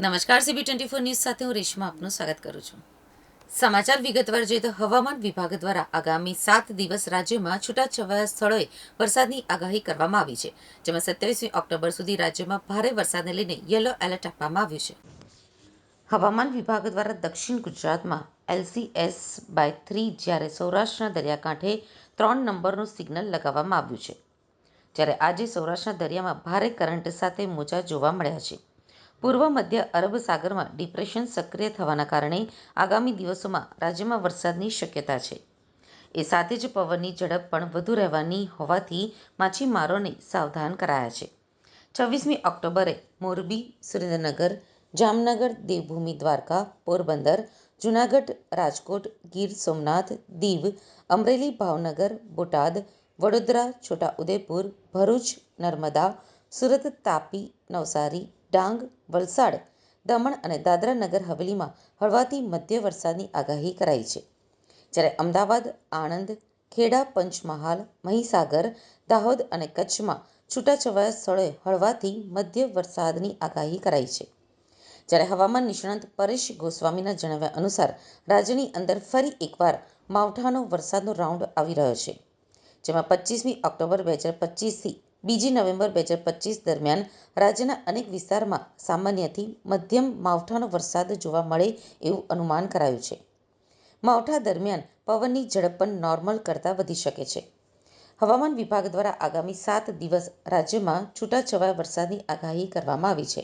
નમસ્કાર CB twenty four news સાથે હું રેશમા આપનું સ્વાગત કરું છું. સમાચાર વિગતવાર જોઈએ તો હવામાન વિભાગ દ્વારા આગામી સાત દિવસ રાજ્યમાં છૂટાછવાયા સ્થળોએ વરસાદની આગાહી કરવામાં આવી છે, જેમાં સત્યાવીસમી ઓક્ટોબર સુધી રાજ્યમાં ભારે વરસાદને લઈને યલો એલર્ટ આપવામાં આવ્યું છે. હવામાન વિભાગ દ્વારા દક્ષિણ ગુજરાતમાં એલસીએસ બાય થ્રી જ્યારે સૌરાષ્ટ્રના દરિયાકાંઠે ત્રણ નંબરનું સિગ્નલ લગાવવામાં આવ્યું છે, જ્યારે આજે સૌરાષ્ટ્રના દરિયામાં ભારે કરંટ સાથે મોજા જોવા મળ્યા છે. પૂર્વ મધ્ય અરબ સાગરમાં ડિપ્રેશન સક્રિય થવાના કારણે આગામી દિવસોમાં રાજ્યમાં વરસાદની શક્યતા છે. એ સાથે જ પવનની ઝડપ પણ વધુ રહેવાની હોવાથી માછીમારોને સાવધાન કરાયા છે. છવ્વીસમી ઓક્ટોબરે મોરબી, સુરેન્દ્રનગર, જામનગર, દેવભૂમિ, દ્વારકા, પોરબંદર, જૂનાગઢ, રાજકોટ, ગીર સોમનાથ, દીવ, અમરેલી, ભાવનગર, બોટાદ, વડોદરા, છોટાઉદેપુર, ભરૂચ, નર્મદા, સુરત, તાપી, નવસારી ડાંગ, વલસાડ, દમણ અને દાદરા નગર હવેલીમાં હળવાથી મધ્ય વરસાદની આગાહી કરાઈ છે. જ્યારે અમદાવાદ, આણંદ, ખેડા, પંચમહાલ, મહીસાગર, દાહોદ અને કચ્છમાં છૂટાછવાયા સ્થળોએ હળવાથી મધ્ય વરસાદની આગાહી કરાઈ છે. જ્યારે હવામાન નિષ્ણાંત પરેશ ગોસ્વામીના જણાવ્યા અનુસાર રાજ્યની અંદર ફરી એકવાર માવઠાનો વરસાદનો રાઉન્ડ આવી રહ્યો છે. જેમાં પચીસમી ઓક્ટોબર બે હજાર પચીસથી બીજી નવેમ્બર બે હજાર પચીસ દરમિયાન રાજ્યના અનેક વિસ્તારમાં સામાન્યથી મધ્યમ માવઠાનો વરસાદ જોવા મળે એવું અનુમાન કરાયું છે. માવઠા દરમિયાન પવનની ઝડપ પણ નોર્મલ કરતાં વધી શકે છે. હવામાન વિભાગ દ્વારા આગામી સાત દિવસ રાજ્યમાં છૂટાછવાયા વરસાદની આગાહી કરવામાં આવી છે.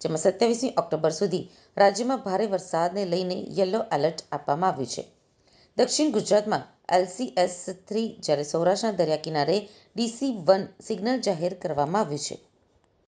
જેમાં સત્યાવીસમી ઓક્ટોબર સુધી રાજ્યમાં ભારે વરસાદને લઈને યલો એલર્ટ આપવામાં આવ્યું છે. દક્ષિણ ગુજરાતમાં એલસીએસ થ્રી જ્યારે સૌરાષ્ટ્રના દરિયા કિનારે ડીસી વન સિગ્નલ જાહેર કરવામાં આવ્યું છે.